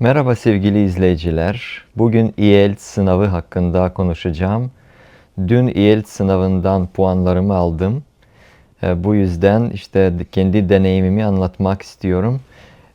Merhaba sevgili izleyiciler. Bugün IELTS sınavı hakkında konuşacağım. Dün IELTS sınavından puanlarımı aldım. E, Bu yüzden işte kendi deneyimimi anlatmak istiyorum.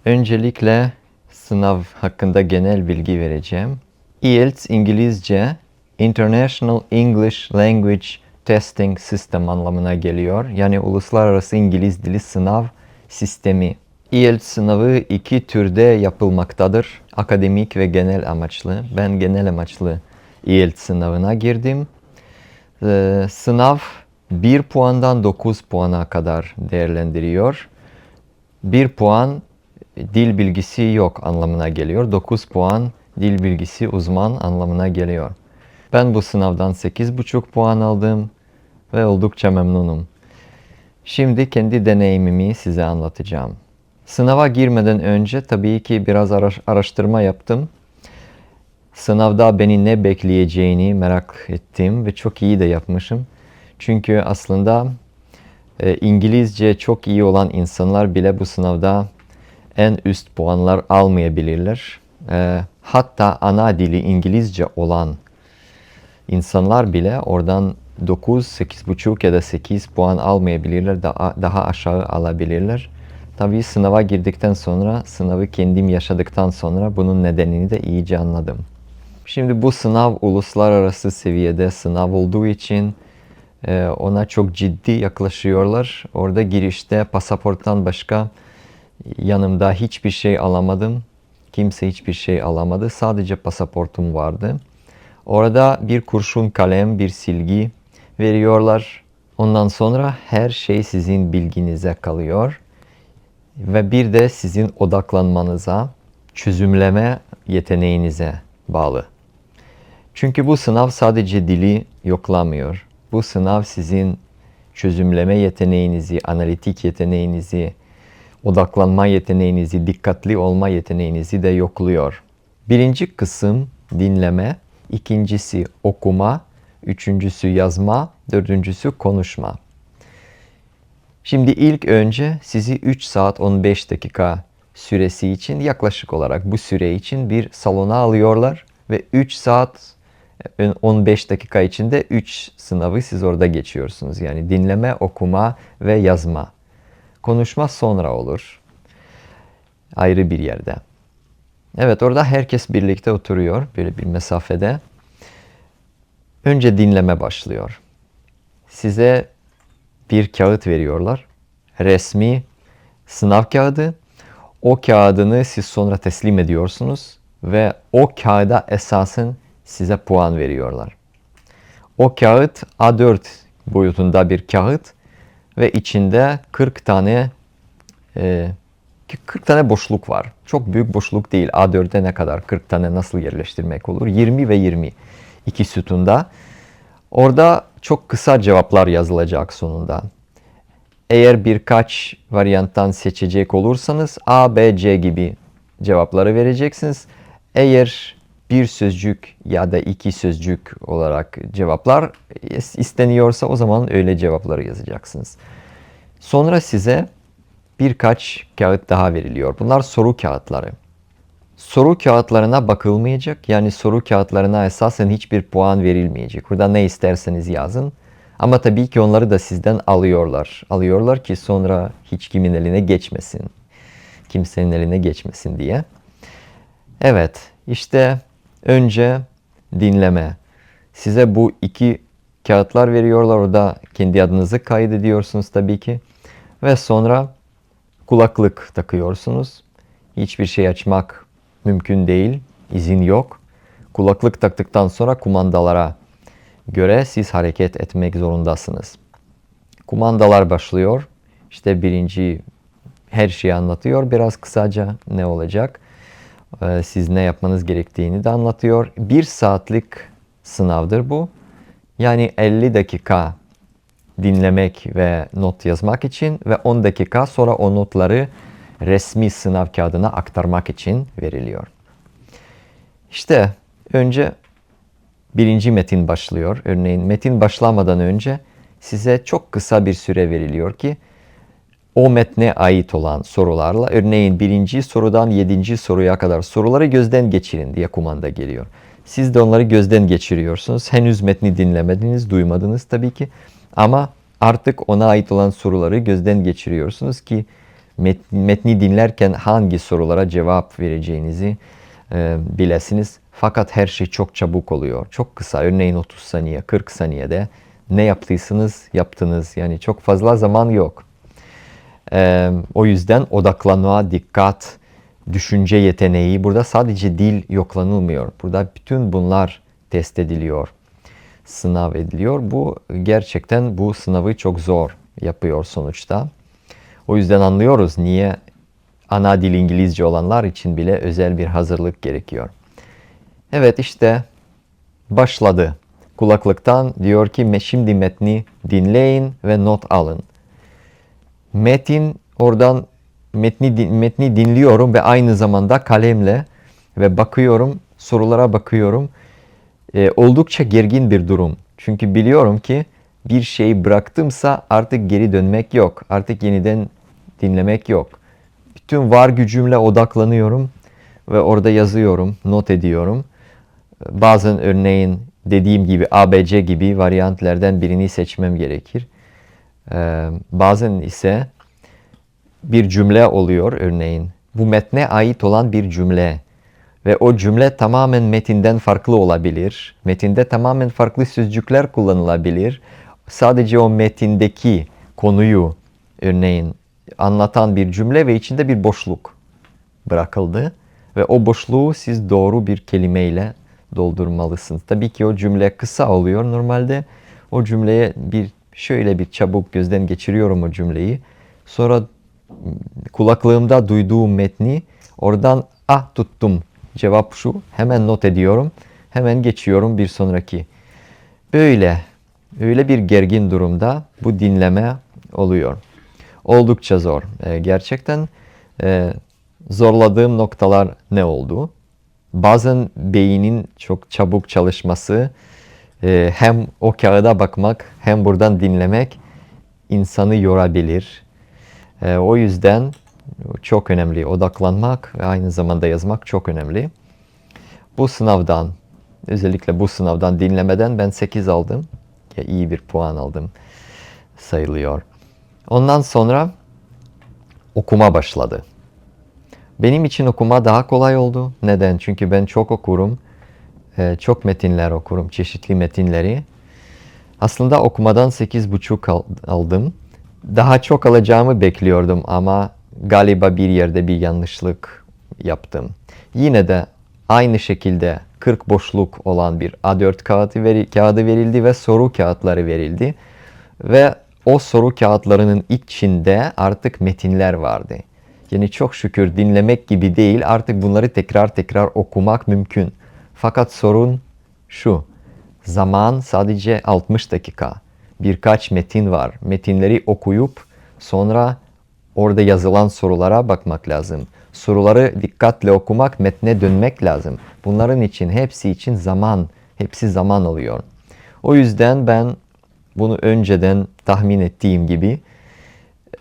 Öncelikle sınav hakkında genel bilgi vereceğim. IELTS İngilizce International English Language Testing System anlamına geliyor. Yani Uluslararası İngiliz Dili Sınav Sistemi. IELTS sınavı iki türde yapılmaktadır. Akademik ve genel amaçlı. Ben genel amaçlı IELTS sınavına girdim. Ee, sınav 1 puandan 9 puana kadar değerlendiriyor. 1 puan dil bilgisi yok anlamına geliyor. 9 puan dil bilgisi uzman anlamına geliyor. Ben bu sınavdan 8,5 puan aldım ve oldukça memnunum. Şimdi kendi deneyimimi size anlatacağım. Sınava girmeden önce tabii ki biraz ara- araştırma yaptım. Sınavda beni ne bekleyeceğini merak ettim ve çok iyi de yapmışım. Çünkü aslında e, İngilizce çok iyi olan insanlar bile bu sınavda en üst puanlar almayabilirler. E, hatta ana dili İngilizce olan insanlar bile oradan 9, 8,5 ya da 8 puan almayabilirler, daha, daha aşağı alabilirler. Tabii sınava girdikten sonra, sınavı kendim yaşadıktan sonra bunun nedenini de iyice anladım. Şimdi bu sınav uluslararası seviyede sınav olduğu için e, ona çok ciddi yaklaşıyorlar. Orada girişte pasaporttan başka yanımda hiçbir şey alamadım. Kimse hiçbir şey alamadı. Sadece pasaportum vardı. Orada bir kurşun kalem, bir silgi veriyorlar. Ondan sonra her şey sizin bilginize kalıyor. Ve bir de sizin odaklanmanıza, çözümleme yeteneğinize bağlı. Çünkü bu sınav sadece dili yoklamıyor. Bu sınav sizin çözümleme yeteneğinizi, analitik yeteneğinizi, odaklanma yeteneğinizi, dikkatli olma yeteneğinizi de yokluyor. Birinci kısım dinleme, ikincisi okuma, üçüncüsü yazma, dördüncüsü konuşma. Şimdi ilk önce sizi 3 saat 15 dakika süresi için yaklaşık olarak bu süre için bir salona alıyorlar ve 3 saat 15 dakika içinde 3 sınavı siz orada geçiyorsunuz. Yani dinleme, okuma ve yazma. Konuşma sonra olur. Ayrı bir yerde. Evet orada herkes birlikte oturuyor böyle bir mesafede. Önce dinleme başlıyor. Size bir kağıt veriyorlar. Resmi sınav kağıdı. O kağıdını siz sonra teslim ediyorsunuz ve o kağıda esasen size puan veriyorlar. O kağıt A4 boyutunda bir kağıt ve içinde 40 tane e, 40 tane boşluk var. Çok büyük boşluk değil. A4'e ne kadar 40 tane nasıl yerleştirmek olur? 20 ve 20. iki sütunda. Orada çok kısa cevaplar yazılacak sonunda. Eğer birkaç varyanttan seçecek olursanız A, B, C gibi cevapları vereceksiniz. Eğer bir sözcük ya da iki sözcük olarak cevaplar isteniyorsa o zaman öyle cevapları yazacaksınız. Sonra size birkaç kağıt daha veriliyor. Bunlar soru kağıtları. Soru kağıtlarına bakılmayacak. Yani soru kağıtlarına esasen hiçbir puan verilmeyecek. Burada ne isterseniz yazın. Ama tabii ki onları da sizden alıyorlar. Alıyorlar ki sonra hiç kimin eline geçmesin. Kimsenin eline geçmesin diye. Evet, işte önce dinleme. Size bu iki kağıtlar veriyorlar. Orada kendi adınızı kaydediyorsunuz tabii ki. Ve sonra kulaklık takıyorsunuz. Hiçbir şey açmak mümkün değil. izin yok. Kulaklık taktıktan sonra kumandalara göre siz hareket etmek zorundasınız. Kumandalar başlıyor. İşte birinci her şeyi anlatıyor. Biraz kısaca ne olacak? Ee, siz ne yapmanız gerektiğini de anlatıyor. Bir saatlik sınavdır bu. Yani 50 dakika dinlemek ve not yazmak için ve 10 dakika sonra o notları resmi sınav kağıdına aktarmak için veriliyor. İşte önce birinci metin başlıyor. Örneğin metin başlamadan önce size çok kısa bir süre veriliyor ki o metne ait olan sorularla örneğin birinci sorudan yedinci soruya kadar soruları gözden geçirin diye kumanda geliyor. Siz de onları gözden geçiriyorsunuz. Henüz metni dinlemediniz, duymadınız tabii ki. Ama artık ona ait olan soruları gözden geçiriyorsunuz ki met- metni dinlerken hangi sorulara cevap vereceğinizi e, bilesiniz. Fakat her şey çok çabuk oluyor. Çok kısa, örneğin 30 saniye, 40 saniyede ne yaptıysanız yaptınız. Yani çok fazla zaman yok. Ee, o yüzden odaklanma, dikkat, düşünce yeteneği burada sadece dil yoklanılmıyor. Burada bütün bunlar test ediliyor, sınav ediliyor. Bu gerçekten bu sınavı çok zor yapıyor sonuçta. O yüzden anlıyoruz niye ana dil İngilizce olanlar için bile özel bir hazırlık gerekiyor. Evet işte başladı. Kulaklıktan diyor ki "Me- şimdi metni dinleyin ve not alın. Metin oradan metni metni dinliyorum ve aynı zamanda kalemle ve bakıyorum sorulara bakıyorum. Ee, oldukça gergin bir durum. Çünkü biliyorum ki bir şeyi bıraktımsa artık geri dönmek yok. Artık yeniden dinlemek yok. Bütün var gücümle odaklanıyorum ve orada yazıyorum, not ediyorum. Bazen örneğin dediğim gibi ABC gibi varyantlerden birini seçmem gerekir. Ee, bazen ise bir cümle oluyor örneğin. Bu metne ait olan bir cümle ve o cümle tamamen metinden farklı olabilir. Metinde tamamen farklı sözcükler kullanılabilir. Sadece o metindeki konuyu örneğin anlatan bir cümle ve içinde bir boşluk bırakıldı ve o boşluğu siz doğru bir kelimeyle doldurmalısınız. Tabii ki o cümle kısa oluyor normalde. O cümleye bir şöyle bir çabuk gözden geçiriyorum o cümleyi. Sonra kulaklığımda duyduğum metni oradan ah tuttum cevap şu hemen not ediyorum. Hemen geçiyorum bir sonraki. Böyle öyle bir gergin durumda bu dinleme oluyor. Oldukça zor. Ee, gerçekten e, zorladığım noktalar ne oldu? Bazen beynin çok çabuk çalışması, e, hem o kağıda bakmak hem buradan dinlemek insanı yorabilir. E, o yüzden çok önemli odaklanmak ve aynı zamanda yazmak çok önemli. Bu sınavdan, özellikle bu sınavdan dinlemeden ben 8 aldım. Ya iyi bir puan aldım sayılıyor. Ondan sonra okuma başladı. Benim için okuma daha kolay oldu. Neden? Çünkü ben çok okurum. Ee, Çok metinler okurum. Çeşitli metinleri. Aslında okumadan 8,5 al- aldım. Daha çok alacağımı bekliyordum ama galiba bir yerde bir yanlışlık yaptım. Yine de aynı şekilde 40 boşluk olan bir A4 kağıdı, veri- kağıdı verildi ve soru kağıtları verildi. Ve o soru kağıtlarının içinde artık metinler vardı. Yani çok şükür dinlemek gibi değil artık bunları tekrar tekrar okumak mümkün. Fakat sorun şu. Zaman sadece 60 dakika. Birkaç metin var. Metinleri okuyup sonra orada yazılan sorulara bakmak lazım. Soruları dikkatle okumak, metne dönmek lazım. Bunların için hepsi için zaman, hepsi zaman alıyor. O yüzden ben bunu önceden tahmin ettiğim gibi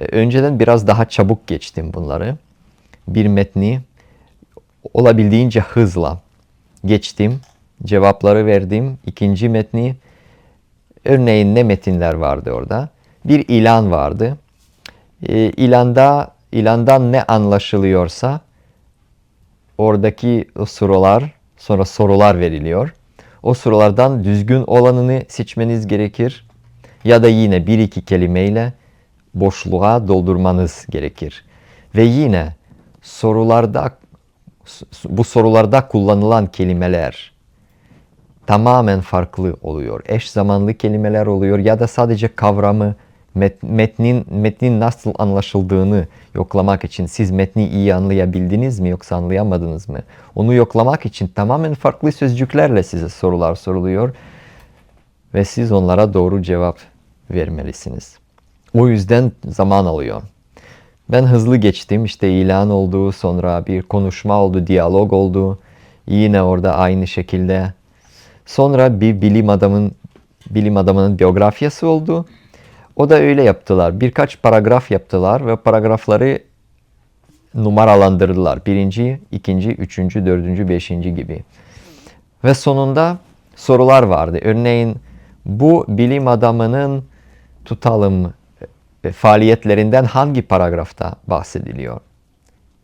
e, önceden biraz daha çabuk geçtim bunları. Bir metni olabildiğince hızla geçtim. Cevapları verdim. İkinci metni örneğin ne metinler vardı orada? Bir ilan vardı. E, ilanda ilandan ne anlaşılıyorsa oradaki o sorular sonra sorular veriliyor. O sorulardan düzgün olanını seçmeniz gerekir. Ya da yine bir iki kelimeyle boşluğa doldurmanız gerekir. Ve yine sorularda bu sorularda kullanılan kelimeler tamamen farklı oluyor. Eş zamanlı kelimeler oluyor ya da sadece kavramı met- metnin metnin nasıl anlaşıldığını yoklamak için siz metni iyi anlayabildiniz mi yoksa anlayamadınız mı? Onu yoklamak için tamamen farklı sözcüklerle size sorular soruluyor ve siz onlara doğru cevap vermelisiniz. O yüzden zaman alıyor. Ben hızlı geçtim. İşte ilan oldu, sonra bir konuşma oldu, diyalog oldu. Yine orada aynı şekilde. Sonra bir bilim adamın bilim adamının biyografyası oldu. O da öyle yaptılar. Birkaç paragraf yaptılar ve paragrafları numaralandırdılar. Birinci, ikinci, üçüncü, dördüncü, beşinci gibi. Ve sonunda sorular vardı. Örneğin bu bilim adamının tutalım e, faaliyetlerinden hangi paragrafta bahsediliyor?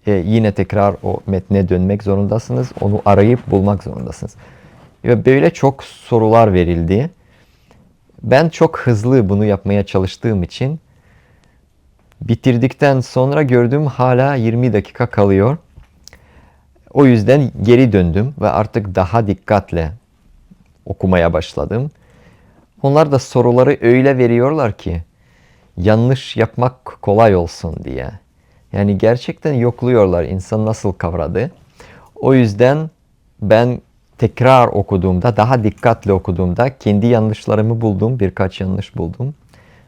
E, yine tekrar o metne dönmek zorundasınız. Onu arayıp bulmak zorundasınız. Ve böyle çok sorular verildi. Ben çok hızlı bunu yapmaya çalıştığım için bitirdikten sonra gördüm hala 20 dakika kalıyor. O yüzden geri döndüm ve artık daha dikkatle okumaya başladım. Onlar da soruları öyle veriyorlar ki yanlış yapmak kolay olsun diye. Yani gerçekten yokluyorlar insan nasıl kavradı. O yüzden ben tekrar okuduğumda, daha dikkatli okuduğumda kendi yanlışlarımı buldum, birkaç yanlış buldum.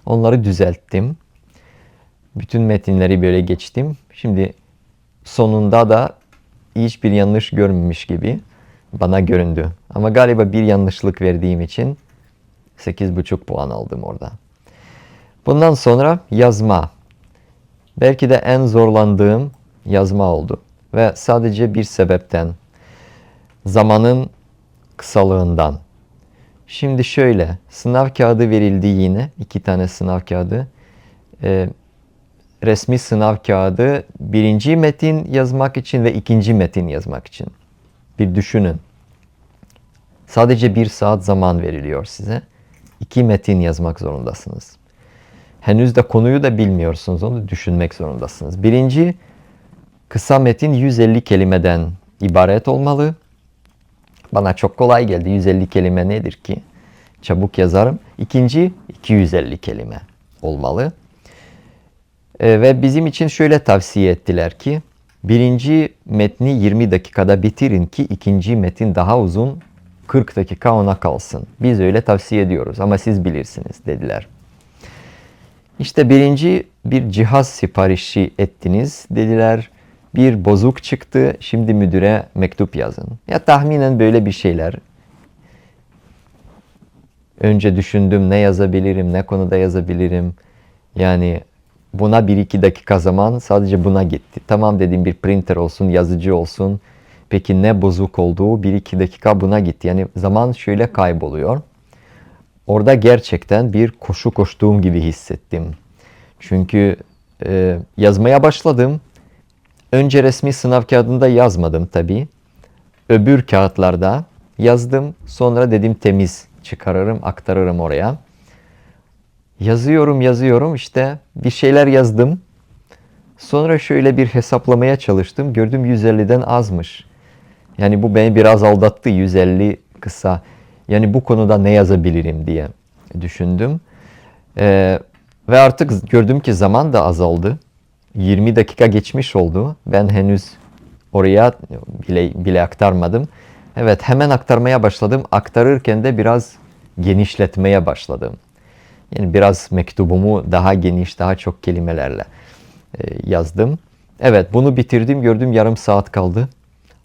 Onları düzelttim. Bütün metinleri böyle geçtim. Şimdi sonunda da hiçbir yanlış görmemiş gibi bana göründü. Ama galiba bir yanlışlık verdiğim için 8,5 puan aldım orada. Bundan sonra yazma. Belki de en zorlandığım yazma oldu. Ve sadece bir sebepten. Zamanın kısalığından. Şimdi şöyle, sınav kağıdı verildi yine. iki tane sınav kağıdı. Ee, resmi sınav kağıdı birinci metin yazmak için ve ikinci metin yazmak için. Bir düşünün. Sadece bir saat zaman veriliyor size. İki metin yazmak zorundasınız. Henüz de konuyu da bilmiyorsunuz. Onu düşünmek zorundasınız. Birinci kısa metin 150 kelimeden ibaret olmalı. Bana çok kolay geldi. 150 kelime nedir ki? Çabuk yazarım. İkinci 250 kelime olmalı. E, ve bizim için şöyle tavsiye ettiler ki birinci metni 20 dakikada bitirin ki ikinci metin daha uzun 40 dakika ona kalsın. Biz öyle tavsiye ediyoruz ama siz bilirsiniz dediler. İşte birinci bir cihaz siparişi ettiniz dediler. Bir bozuk çıktı. Şimdi müdüre mektup yazın. Ya tahminen böyle bir şeyler. Önce düşündüm ne yazabilirim, ne konuda yazabilirim. Yani buna bir iki dakika zaman sadece buna gitti. Tamam dedim bir printer olsun, yazıcı olsun. Peki ne bozuk olduğu bir iki dakika buna gitti. Yani zaman şöyle kayboluyor. Orada gerçekten bir koşu koştuğum gibi hissettim. Çünkü e, yazmaya başladım. Önce resmi sınav kağıdında yazmadım tabii. Öbür kağıtlarda yazdım. Sonra dedim temiz çıkarırım, aktarırım oraya. Yazıyorum, yazıyorum işte bir şeyler yazdım. Sonra şöyle bir hesaplamaya çalıştım. Gördüm 150'den azmış. Yani bu beni biraz aldattı 150 kısa. Yani bu konuda ne yazabilirim diye düşündüm. Ee, ve artık gördüm ki zaman da azaldı. 20 dakika geçmiş oldu. Ben henüz oraya bile, bile aktarmadım. Evet hemen aktarmaya başladım. Aktarırken de biraz genişletmeye başladım. Yani biraz mektubumu daha geniş, daha çok kelimelerle e, yazdım. Evet bunu bitirdim gördüm yarım saat kaldı.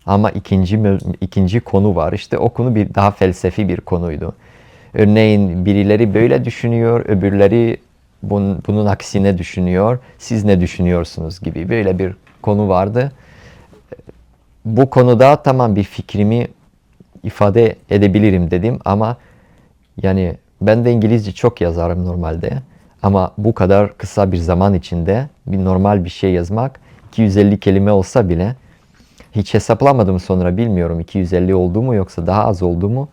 Ama ikinci ikinci konu var. İşte o konu bir daha felsefi bir konuydu. Örneğin birileri böyle düşünüyor, öbürleri bunun, bunun aksine düşünüyor. Siz ne düşünüyorsunuz gibi böyle bir konu vardı. Bu konuda tamam bir fikrimi ifade edebilirim dedim ama yani ben de İngilizce çok yazarım normalde. Ama bu kadar kısa bir zaman içinde bir normal bir şey yazmak 250 kelime olsa bile hiç hesaplamadım sonra bilmiyorum 250 oldu mu yoksa daha az oldu mu.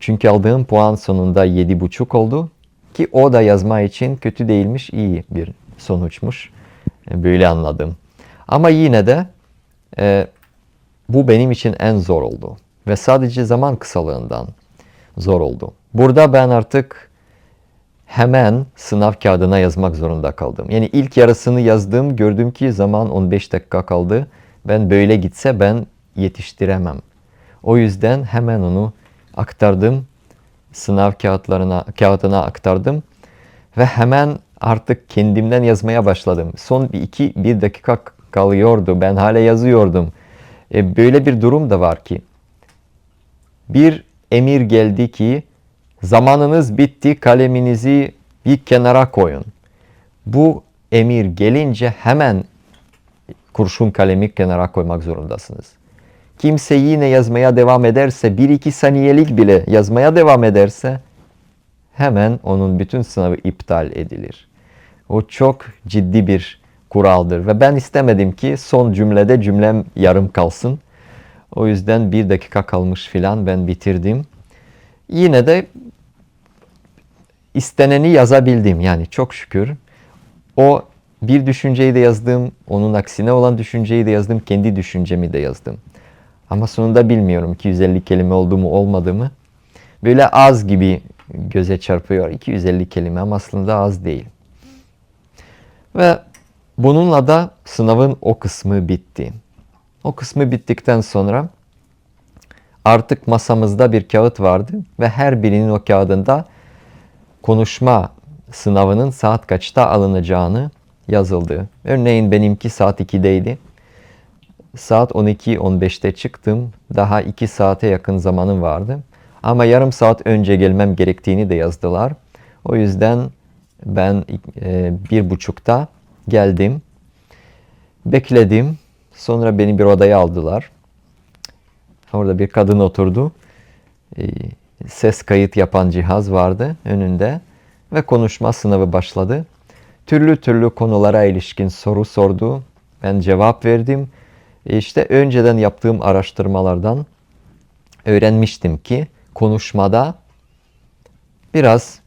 Çünkü aldığım puan sonunda 7,5 oldu. Ki o da yazma için kötü değilmiş, iyi bir sonuçmuş. E, böyle anladım. Ama yine de e, bu benim için en zor oldu. Ve sadece zaman kısalığından zor oldu. Burada ben artık hemen sınav kağıdına yazmak zorunda kaldım. Yani ilk yarısını yazdım, gördüm ki zaman 15 dakika kaldı. Ben böyle gitse ben yetiştiremem. O yüzden hemen onu aktardım sınav kağıtlarına kağıdına aktardım ve hemen artık kendimden yazmaya başladım. Son bir iki bir dakika kalıyordu. Ben hala yazıyordum. E, böyle bir durum da var ki bir emir geldi ki zamanınız bitti kaleminizi bir kenara koyun. Bu emir gelince hemen kurşun kalemi kenara koymak zorundasınız. Kimse yine yazmaya devam ederse, bir iki saniyelik bile yazmaya devam ederse hemen onun bütün sınavı iptal edilir. O çok ciddi bir kuraldır ve ben istemedim ki son cümlede cümlem yarım kalsın. O yüzden bir dakika kalmış filan ben bitirdim. Yine de isteneni yazabildim yani çok şükür. O bir düşünceyi de yazdım, onun aksine olan düşünceyi de yazdım, kendi düşüncemi de yazdım. Ama sonunda bilmiyorum 250 kelime oldu mu olmadı mı. Böyle az gibi göze çarpıyor 250 kelime ama aslında az değil. Ve bununla da sınavın o kısmı bitti. O kısmı bittikten sonra artık masamızda bir kağıt vardı ve her birinin o kağıdında konuşma sınavının saat kaçta alınacağını yazıldı. Örneğin benimki saat 2'deydi. Saat 12-15'te çıktım. Daha 2 saate yakın zamanım vardı. Ama yarım saat önce gelmem gerektiğini de yazdılar. O yüzden ben e, bir buçukta geldim. Bekledim. Sonra beni bir odaya aldılar. Orada bir kadın oturdu. E, ses kayıt yapan cihaz vardı önünde. Ve konuşma sınavı başladı. Türlü türlü konulara ilişkin soru sordu. Ben cevap verdim. E, işte önceden yaptığım araştırmalardan öğrenmiştim ki konuşmada biraz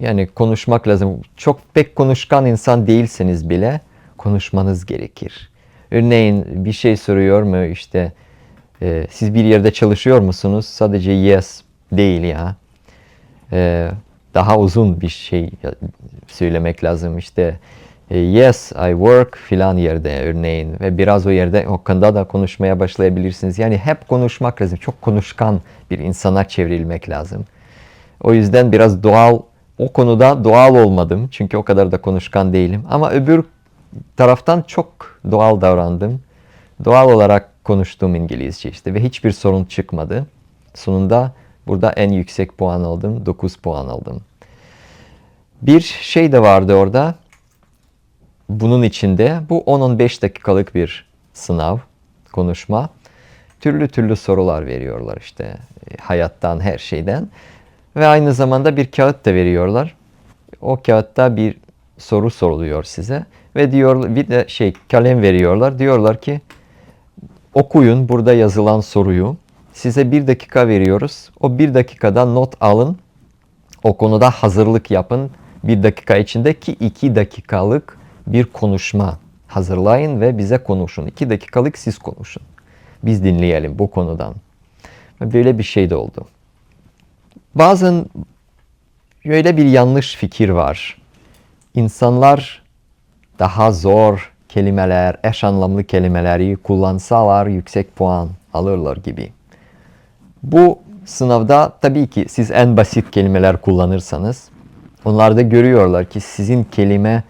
yani konuşmak lazım. Çok pek konuşkan insan değilseniz bile konuşmanız gerekir. Örneğin bir şey soruyor mu işte e, siz bir yerde çalışıyor musunuz? Sadece yes değil ya. E, daha uzun bir şey söylemek lazım. İşte e, yes I work filan yerde örneğin ve biraz o yerde hakkında da konuşmaya başlayabilirsiniz. Yani hep konuşmak lazım. Çok konuşkan bir insana çevrilmek lazım. O yüzden biraz doğal o konuda doğal olmadım. Çünkü o kadar da konuşkan değilim. Ama öbür taraftan çok doğal davrandım. Doğal olarak konuştum İngilizce işte ve hiçbir sorun çıkmadı. Sonunda burada en yüksek puan aldım. 9 puan aldım. Bir şey de vardı orada. Bunun içinde bu 10-15 dakikalık bir sınav, konuşma. Türlü türlü sorular veriyorlar işte e, hayattan, her şeyden. Ve aynı zamanda bir kağıt da veriyorlar. O kağıtta bir soru soruluyor size ve diyor bir de şey kalem veriyorlar. Diyorlar ki okuyun burada yazılan soruyu. Size bir dakika veriyoruz. O bir dakikada not alın. O konuda hazırlık yapın. Bir dakika içinde ki iki dakikalık bir konuşma hazırlayın ve bize konuşun. İki dakikalık siz konuşun. Biz dinleyelim bu konudan. Böyle bir şey de oldu. Bazen öyle bir yanlış fikir var. İnsanlar daha zor kelimeler, eş anlamlı kelimeleri kullansalar yüksek puan alırlar gibi. Bu sınavda tabii ki siz en basit kelimeler kullanırsanız onlar da görüyorlar ki sizin kelime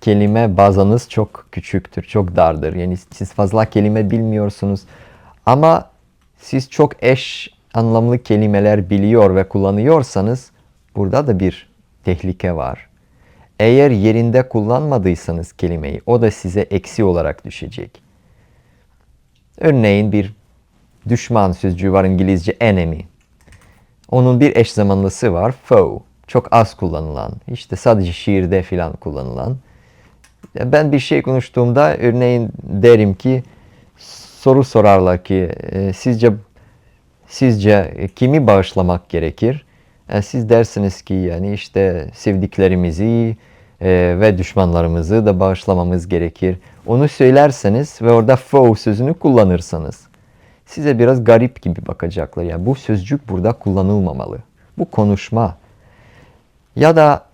kelime bazanız çok küçüktür, çok dardır. Yani siz fazla kelime bilmiyorsunuz ama siz çok eş anlamlı kelimeler biliyor ve kullanıyorsanız burada da bir tehlike var. Eğer yerinde kullanmadıysanız kelimeyi o da size eksi olarak düşecek. Örneğin bir düşman sözcüğü var İngilizce enemy. Onun bir eş zamanlısı var foe. Çok az kullanılan, işte sadece şiirde filan kullanılan. Ben bir şey konuştuğumda örneğin derim ki soru sorarlar ki e, sizce sizce kimi bağışlamak gerekir? E, siz dersiniz ki yani işte sevdiklerimizi e, ve düşmanlarımızı da bağışlamamız gerekir. Onu söylerseniz ve orada foe sözünü kullanırsanız size biraz garip gibi bakacaklar. Yani bu sözcük burada kullanılmamalı. Bu konuşma. Ya da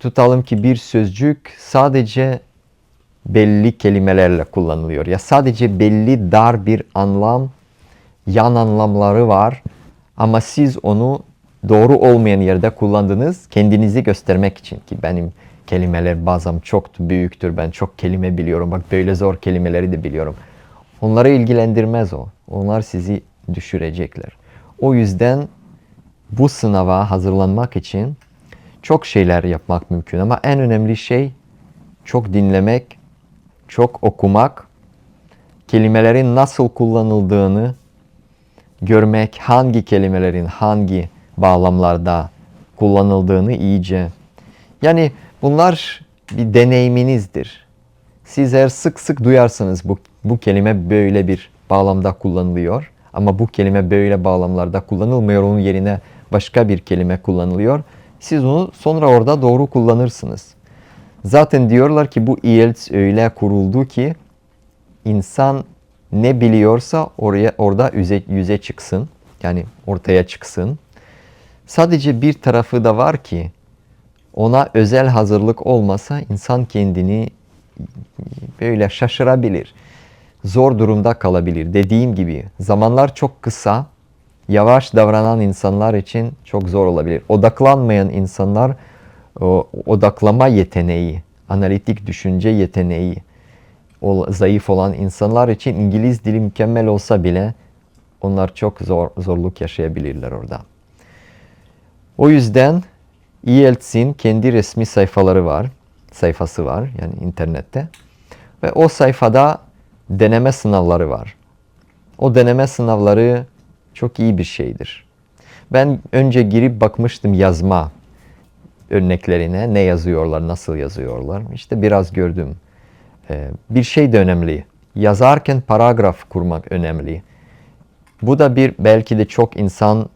tutalım ki bir sözcük sadece belli kelimelerle kullanılıyor. Ya sadece belli dar bir anlam, yan anlamları var ama siz onu doğru olmayan yerde kullandınız kendinizi göstermek için ki benim kelimeler bazen çok büyüktür. Ben çok kelime biliyorum. Bak böyle zor kelimeleri de biliyorum. Onları ilgilendirmez o. Onlar sizi düşürecekler. O yüzden bu sınava hazırlanmak için çok şeyler yapmak mümkün ama en önemli şey çok dinlemek, çok okumak, kelimelerin nasıl kullanıldığını görmek, hangi kelimelerin hangi bağlamlarda kullanıldığını iyice. Yani bunlar bir deneyiminizdir. Siz eğer sık sık duyarsınız bu, bu kelime böyle bir bağlamda kullanılıyor ama bu kelime böyle bağlamlarda kullanılmıyor. Onun yerine başka bir kelime kullanılıyor. Siz onu sonra orada doğru kullanırsınız. Zaten diyorlar ki bu IELTS öyle kuruldu ki insan ne biliyorsa oraya orada yüze, yüze çıksın. Yani ortaya çıksın. Sadece bir tarafı da var ki ona özel hazırlık olmasa insan kendini böyle şaşırabilir. Zor durumda kalabilir. Dediğim gibi zamanlar çok kısa. Yavaş davranan insanlar için çok zor olabilir. Odaklanmayan insanlar o, odaklama yeteneği, analitik düşünce yeteneği o, zayıf olan insanlar için İngiliz dili mükemmel olsa bile onlar çok zor zorluk yaşayabilirler orada. O yüzden IELTS'in kendi resmi sayfaları var. Sayfası var yani internette. Ve o sayfada deneme sınavları var. O deneme sınavları çok iyi bir şeydir. Ben önce girip bakmıştım yazma örneklerine. Ne yazıyorlar, nasıl yazıyorlar. İşte biraz gördüm. Ee, bir şey de önemli. Yazarken paragraf kurmak önemli. Bu da bir belki de çok insan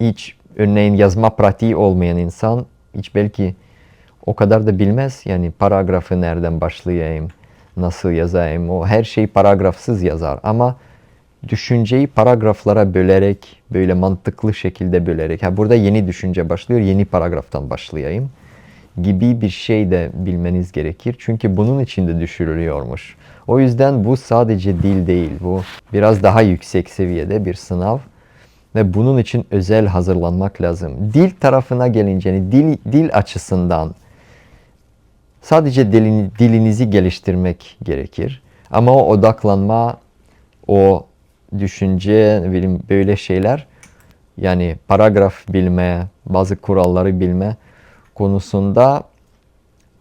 hiç örneğin yazma pratiği olmayan insan hiç belki o kadar da bilmez. Yani paragrafı nereden başlayayım, nasıl yazayım. O her şeyi paragrafsız yazar ama düşünceyi paragraflara bölerek böyle mantıklı şekilde bölerek ha burada yeni düşünce başlıyor yeni paragraftan başlayayım gibi bir şey de bilmeniz gerekir. Çünkü bunun için de düşürülüyormuş. O yüzden bu sadece dil değil. Bu biraz daha yüksek seviyede bir sınav. Ve bunun için özel hazırlanmak lazım. Dil tarafına gelince, yani dil, dil açısından sadece dilini, dilinizi geliştirmek gerekir. Ama o odaklanma, o düşünce, böyle şeyler yani paragraf bilme, bazı kuralları bilme konusunda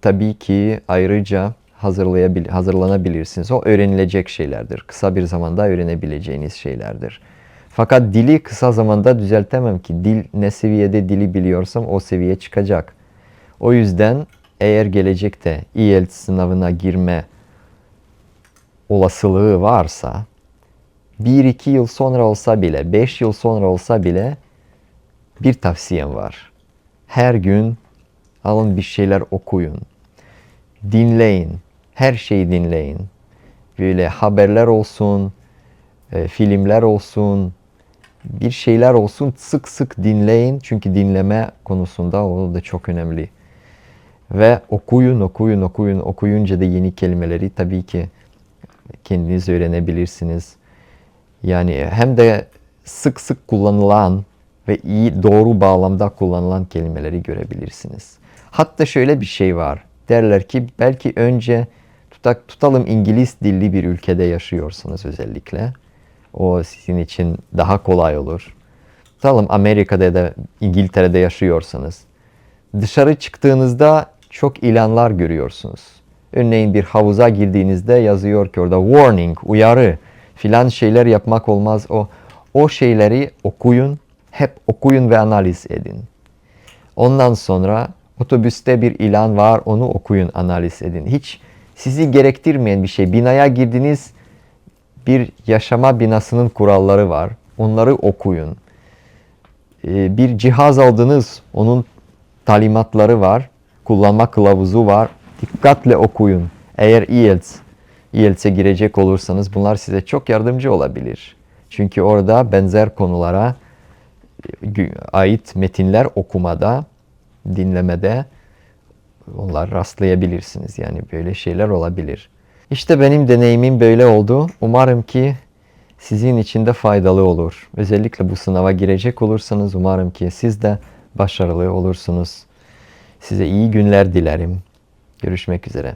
tabii ki ayrıca hazırlayabil hazırlanabilirsiniz. O öğrenilecek şeylerdir. Kısa bir zamanda öğrenebileceğiniz şeylerdir. Fakat dili kısa zamanda düzeltemem ki. Dil ne seviyede dili biliyorsam o seviyeye çıkacak. O yüzden eğer gelecekte IELTS sınavına girme olasılığı varsa 1-2 yıl sonra olsa bile, 5 yıl sonra olsa bile bir tavsiyem var. Her gün alın bir şeyler okuyun. Dinleyin. Her şeyi dinleyin. Böyle haberler olsun, e, filmler olsun, bir şeyler olsun sık sık dinleyin. Çünkü dinleme konusunda o da çok önemli. Ve okuyun, okuyun, okuyun. Okuyunca da yeni kelimeleri tabii ki kendiniz öğrenebilirsiniz. Yani hem de sık sık kullanılan ve iyi doğru bağlamda kullanılan kelimeleri görebilirsiniz. Hatta şöyle bir şey var. Derler ki belki önce tutak, tutalım İngiliz dilli bir ülkede yaşıyorsanız özellikle. O sizin için daha kolay olur. Tutalım Amerika'da ya da İngiltere'de yaşıyorsanız. Dışarı çıktığınızda çok ilanlar görüyorsunuz. Örneğin bir havuza girdiğinizde yazıyor ki orada warning, uyarı filan şeyler yapmak olmaz. O o şeyleri okuyun, hep okuyun ve analiz edin. Ondan sonra otobüste bir ilan var, onu okuyun, analiz edin. Hiç sizi gerektirmeyen bir şey. Binaya girdiniz, bir yaşama binasının kuralları var. Onları okuyun. Ee, bir cihaz aldınız, onun talimatları var. Kullanma kılavuzu var. Dikkatle okuyun. Eğer IELTS, IELTS'e girecek olursanız bunlar size çok yardımcı olabilir. Çünkü orada benzer konulara e, ait metinler okumada, dinlemede onlar rastlayabilirsiniz. Yani böyle şeyler olabilir. İşte benim deneyimim böyle oldu. Umarım ki sizin için de faydalı olur. Özellikle bu sınava girecek olursanız umarım ki siz de başarılı olursunuz. Size iyi günler dilerim. Görüşmek üzere.